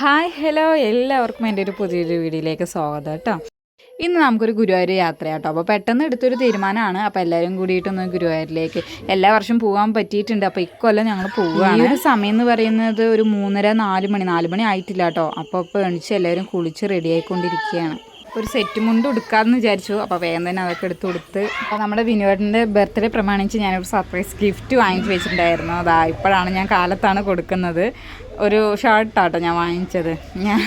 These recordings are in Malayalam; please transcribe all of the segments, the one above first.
ഹായ് ഹലോ എല്ലാവർക്കും എന്റെ ഒരു പുതിയൊരു വീഡിയോയിലേക്ക് സ്വാഗതം കേട്ടോ. ഇന്ന് നമുക്കൊരു ഗുരുവായൂർ യാത്രയാട്ടോ. അപ്പോൾ പെട്ടെന്ന് എടുത്തൊരു തീരുമാനമാണ്. അപ്പോൾ എല്ലാവരും കൂടിയിട്ടൊന്ന് ഗുരുവായൂരിലേക്ക് എല്ലാ വർഷവും പോകാൻ പറ്റിയിട്ടുണ്ട്. അപ്പോൾ ഇക്കൊല്ലം ഞങ്ങൾ പോവുകയാണ്. ഈ ഒരു സമയം എന്ന് പറയുന്നത് ഒരു മൂന്നര നാല് മണി നാല് മണി ആയിട്ടില്ല കേട്ടോ. അപ്പോൾ ഇപ്പോൾ എണിച്ച് എല്ലാവരും കുളിച്ച് റെഡി ആയിക്കൊണ്ടിരിക്കുകയാണ്. ഒരു സെറ്റ് മുണ്ട് എടുക്കാമെന്ന് വിചാരിച്ചു. അപ്പോൾ വേഗം തന്നെ അതൊക്കെ എടുത്ത് കൊടുത്ത് അപ്പോൾ നമ്മുടെ വിനോദിന്റെ ബർത്ത്ഡേ പ്രമാണിച്ച് ഞാനൊരു സർപ്രൈസ് ഗിഫ്റ്റ് വാങ്ങിച്ച് വെച്ചിട്ടുണ്ടായിരുന്നു. അതാ ഇപ്പോഴാണ് ഞാൻ കാലത്താണ് കൊടുക്കുന്നത്. ഒരു ഷർട്ടാട്ടോ ഞാൻ വാങ്ങിച്ചത്. ഞാൻ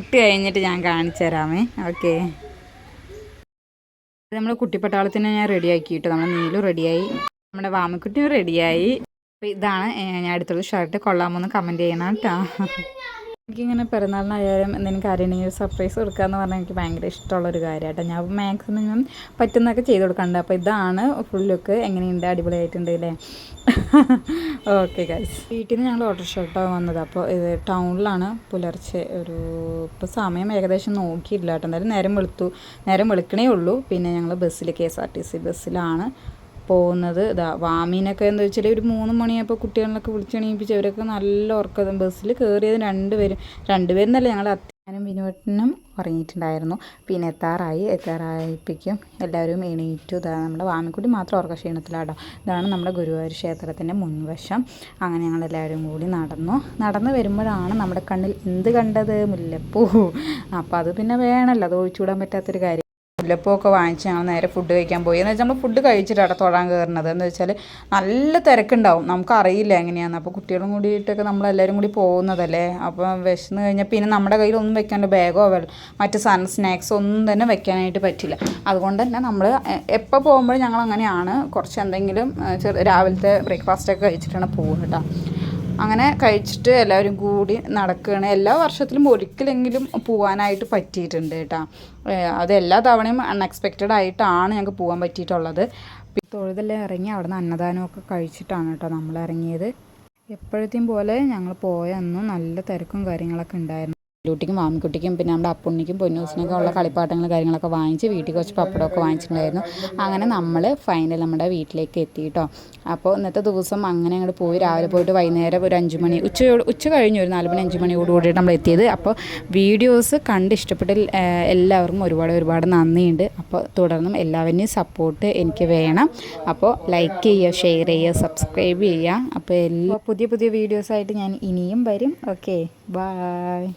ഇട്ട് കഴിഞ്ഞിട്ട് ഞാൻ കാണിച്ചു തരാമേ. ഓക്കെ. നമ്മൾ കുട്ടിപ്പട്ടാളത്തിന് ഞാൻ റെഡിയാക്കി കേട്ടോ നമ്മുടെ നീലും റെഡിയായി. നമ്മുടെ വാമക്കുട്ടിയും റെഡിയായി. അപ്പോൾ ഇതാണ് ഞാൻ എടുത്തുള്ള ഷർട്ട്. കൊള്ളാമോന്ന് കമന്റ് ചെയ്യണം കേട്ടോ. എനിക്കിങ്ങനെ പിറന്നാളിനായാലും എന്തെങ്കിലും കാര്യം ഒരു സർപ്രൈസ് കൊടുക്കുക എന്ന് പറഞ്ഞാൽ എനിക്ക് ഭയങ്കര ഇഷ്ടമുള്ളൊരു കാര്യമാട്ടോ ഞാൻ മാക്സിമം ഞാൻ പറ്റുന്നതൊക്കെ ചെയ്ത് കൊടുക്കാറുണ്ട് അപ്പോൾ ഇതാണ് ഫുൾ ലുക്ക് എങ്ങനെയുണ്ട്? അടിപൊളിയായിട്ടുണ്ട് അല്ലേ? ഓക്കെ ഗൈസ് വീട്ടിൽ നിന്ന് ഞങ്ങൾ ഓട്ടോറിക്ഷോട്ടോ വന്നത്. അപ്പോൾ ഇത് ടൗണിലാണ് പുലർച്ചെ ഒരു ഇപ്പോൾ സമയം ഏകദേശം നോക്കിയില്ല കേട്ടോ. എന്തായാലും നേരം വെളുത്തു. നേരം വെളുക്കണേ ഉള്ളൂ. പിന്നെ ഞങ്ങൾ ബസ്സിൽ K S R T C ബസ്സിലാണ്. പോകുന്നത്. ഇതാ വാമീനൊക്കെ എന്താ വെച്ചാൽ ഒരു മൂന്ന് മണിയായപ്പോൾ കുട്ടികളിലൊക്കെ വിളിച്ചെണീപ്പിച്ച് അവരൊക്കെ നല്ല ഉറക്കം ബസ്സിൽ കയറിയത് രണ്ടുപേരും രണ്ടുപേരും എന്നല്ല ഞങ്ങൾ അത്യാനും വിനോദനും ഉറങ്ങിയിട്ടുണ്ടായിരുന്നു. പിന്നെ എത്താറായി എത്താറായിപ്പിക്കും എല്ലാവരും എണീറ്റു. ഇതാ നമ്മുടെ വാമിക്കുട്ടി മാത്രം ഉറക്ക ക്ഷീണത്തിലാട്ടോ ഇതാണ് നമ്മുടെ ഗുരുവായൂർ ക്ഷേത്രത്തിന്റെ മുൻവശം. അങ്ങനെ ഞങ്ങൾ എല്ലാവരും കൂടി നടന്നു. നടന്നു വരുമ്പോഴാണ് നമ്മുടെ കണ്ണിൽ എന്ത് കണ്ടത്? മുല്ലപ്പൂ. അപ്പോൾ അത് പിന്നെ വേണമല്ലോ അത് ഒഴിച്ചുവിടാൻ പറ്റാത്തൊരു കാര്യം. മുല്ലപ്പൂവൊക്കെ വാങ്ങിച്ച് ഞങ്ങൾ നേരെ ഫുഡ് കഴിക്കാൻ പോയി. എന്ന് വെച്ചാൽ നമ്മൾ ഫുഡ് കഴിച്ചിട്ടാണ് തൊഴാൻ കയറുന്നത് എന്ന് വെച്ചാൽ നല്ല തിരക്കുണ്ടാവും. നമുക്കറിയില്ല എങ്ങനെയാണ് അപ്പോൾ കുട്ടികളും കൂടിയിട്ടൊക്കെ നമ്മളെല്ലാവരും കൂടി പോകുന്നതല്ലേ? അപ്പോൾ വിശന്ന് കഴിഞ്ഞാൽ പിന്നെ നമ്മുടെ കയ്യിൽ ഒന്നും വെക്കാണ്ട് ബാഗോ മറ്റ് സാധനം സ്നാക്സോ ഒന്നും തന്നെ വെക്കാനായിട്ട് പറ്റില്ല. അതുകൊണ്ട് തന്നെ നമ്മൾ എപ്പോൾ പോകുമ്പോഴും ഞങ്ങൾ അങ്ങനെയാണ് കുറച്ച് എന്തെങ്കിലും രാവിലത്തെ ബ്രേക്ക്ഫാസ്റ്റൊക്കെ കഴിച്ചിട്ടാണ് പോകുന്നത് കേട്ടോ. അങ്ങനെ കഴിച്ചിട്ട് എല്ലാവരും കൂടി നടക്കുകയാണ്. എല്ലാ വർഷത്തിലും ഒരിക്കലെങ്കിലും പോകാനായിട്ട് പറ്റിയിട്ടുണ്ട് കേട്ടോ. അത് എല്ലാ തവണയും അൺഎക്സ്പെക്റ്റഡ് ആയിട്ടാണ് ഞങ്ങൾക്ക് പോകാൻ പറ്റിയിട്ടുള്ളത്. തൊഴുതെല്ലാം ഇറങ്ങി അവിടെ നിന്ന് അന്നദാനമൊക്കെ കഴിച്ചിട്ടാണ് കേട്ടോ നമ്മൾ ഇറങ്ങിയത്. എപ്പോഴത്തെയും പോലെ ഞങ്ങൾ പോയ അന്ന് നല്ല തിരക്കും കാര്യങ്ങളൊക്കെ ഉണ്ടായിരുന്നു. ലൂട്ടിക്കും മാമിക്കുട്ടിക്കും പിന്നെ നമ്മുടെ അപ്പുണ്ണിക്കും പൊന്നൂസിനൊക്കെ ഉള്ള കളിപ്പാട്ടങ്ങൾ കാര്യങ്ങളൊക്കെ വാങ്ങിച്ച് വീട്ടിൽ കുറച്ച് പപ്പടമൊക്കെ വാങ്ങിച്ചിട്ടുണ്ടായിരുന്നു. അങ്ങനെ നമ്മൾ ഫൈനൽ നമ്മുടെ വീട്ടിലേക്ക് എത്തി കേട്ടോ അപ്പോൾ ഇന്നത്തെ ദിവസം അങ്ങനെ അങ്ങോട്ട് പോയി. രാവിലെ പോയിട്ട് വൈകുന്നേരം ഒരു അഞ്ച് മണി ഉച്ച ഉച്ച കഴിഞ്ഞു ഒരു നാല് മണി അഞ്ച് മണിയോട് കൂടിയിട്ട് നമ്മൾ എത്തിയത്. അപ്പോൾ വീഡിയോസ് കണ്ട് ഇഷ്ടപ്പെട്ട എല്ലാവർക്കും ഒരുപാട് ഒരുപാട് നന്ദിയുണ്ട്. അപ്പോൾ തുടർന്നും എല്ലാവരുടെയും സപ്പോർട്ട് എനിക്ക് വേണം. അപ്പോൾ ലൈക്ക് ചെയ്യുക ഷെയർ ചെയ്യുക സബ്സ്ക്രൈബ് ചെയ്യുക. അപ്പോൾ എല്ലാ പുതിയ പുതിയ വീഡിയോസായിട്ട് ഞാൻ ഇനിയും വരും. Okay bye